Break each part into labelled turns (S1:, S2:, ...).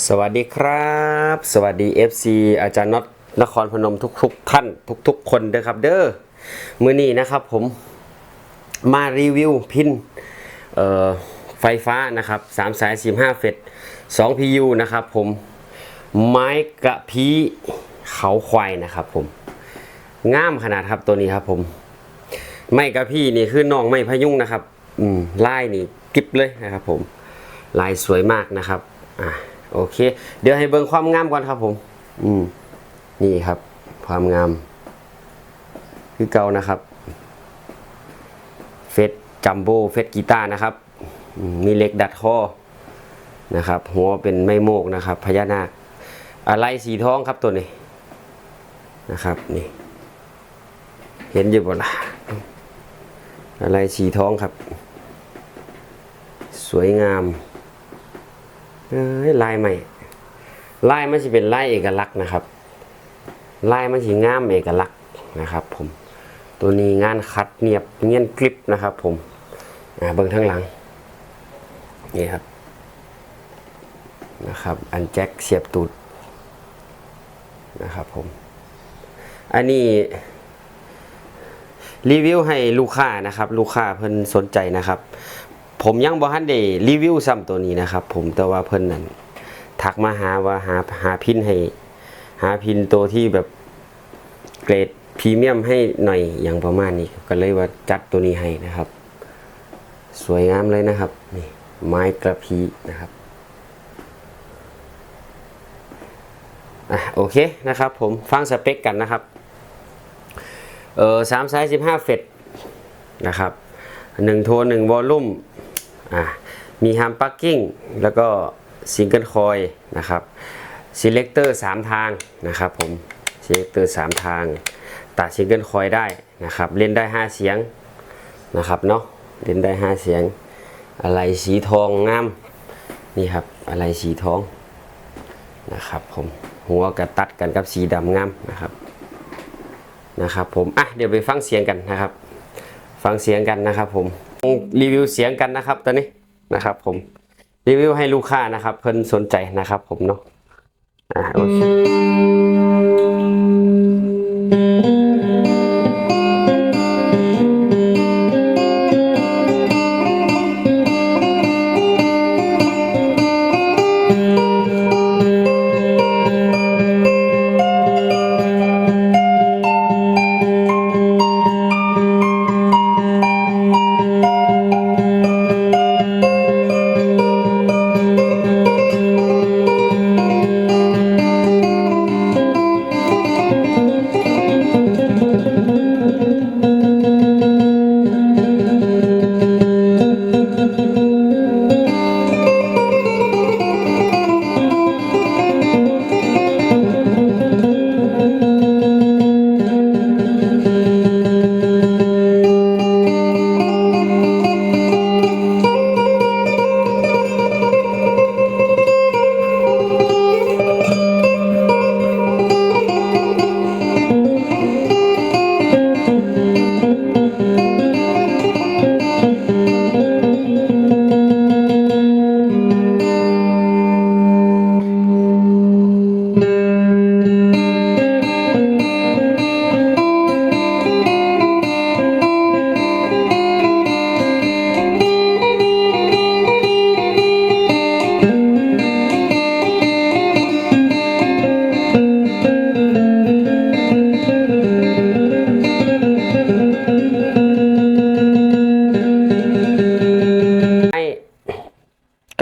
S1: สวัสดีครับ สวัสดี FC อาจารย์น็อตนครพนมทุกๆท่าน ทุกๆ คนเด้อครับเด้อมือนี้นะครับผมมารีวิวพินไฟฟ้านะครับ3สาย 15 เฟต2 PU นะครับผมไม้กระพีเขาควายนะครับผมงามขนาดครับตัวนี้ครับผม ไม่กระพี่นี่คือน้องไม่พยุงนะครับ อืมลายนี่กริบเลยนะครับผมลายสวยมากนะครับอะ โอเค เดี๋ยวให้เบิ่งความงามก่อนครับผม อืม นี่ครับ ความงาม คือเก่านะครับ เฟสจัมโบ้เฟสกีตาร์นะครับ มีเหล็กดัดคอนะครับ หัวเป็นไม้โมกนะครับ พญานาค อะไรสีทองครับตัวนี้นะครับ นี่ เห็นอยู่บ่ล่ะอะไรสีทองครับ สวยงาม เอ้ยลายใหม่ลายมันจะเป็นลายเอกลักษณ์นะครับลายมันจะงามเอกลักษณ์นะครับ ผม ตัวนี้งานคัดเนียบเงียนกริบนะครับ ผมเบิ่งทั้งหลังนี่ครับนะครับ อันแจ็คเสียบตูดนะครับ ผม อันนี้รีวิวให้ลูกค้านะครับ ลูกค้าเพิ่นสนใจนะครับ ผมยังบ่ทันได้รีวิวซ้ำตัวนี้นะครับผมแต่ว่าเพิ่นนั่นทักมาหาว่าหาหาพินให้ หาพินตัวที่แบบเกรดพรีเมียมให้หน่อยอย่างประมาณนี้ ก็เลยว่าจัดตัวนี้ให้นะครับ สวยงามเลยนะครับนี่ไม้กระพีนะครับอะโอเคนะครับผมฟังสเปคกันนะครับเออสามไซส์สิบห้าเฟตนะครับหนึ่งโทนหนึ่งวอลลุ่ม มีฮัมปักกิ้งแล้วก็ซิงเกิลคอยนะครับซีเล c เตอร์สามทางนะครับผมซีเล c เตอร์สามทาง ตัดซิงเกิลคอยได้นะครับ เล่นได้ 5 เสียงนะครับเนาะเล่นได้ 5 เสียง อะไรสีทองงามนี่ครับอะไรสีทองนะครับผมหัวกระตัดกันกับสีดำงามนะครับนะครับผมอะเดี๋ยวไปฟังเสียงกันนะครับ ฟังเสียงกันนะครับผม รีวิวเสียงกันนะครับตอนนี้นะครับ ผมรีวิวให้ลูกค้านะครับ เพิ่นสนใจนะครับ ผมเนาะอ่าโอเค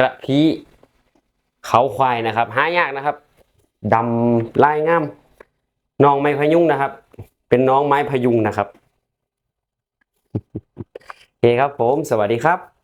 S1: กระพี้เขาควายนะครับ หายากนะครับดำลายงามน้องไม้พยุงนะครับ เป็นน้องไม้พยุงนะครับโอเคครับผม สวัสดีครับ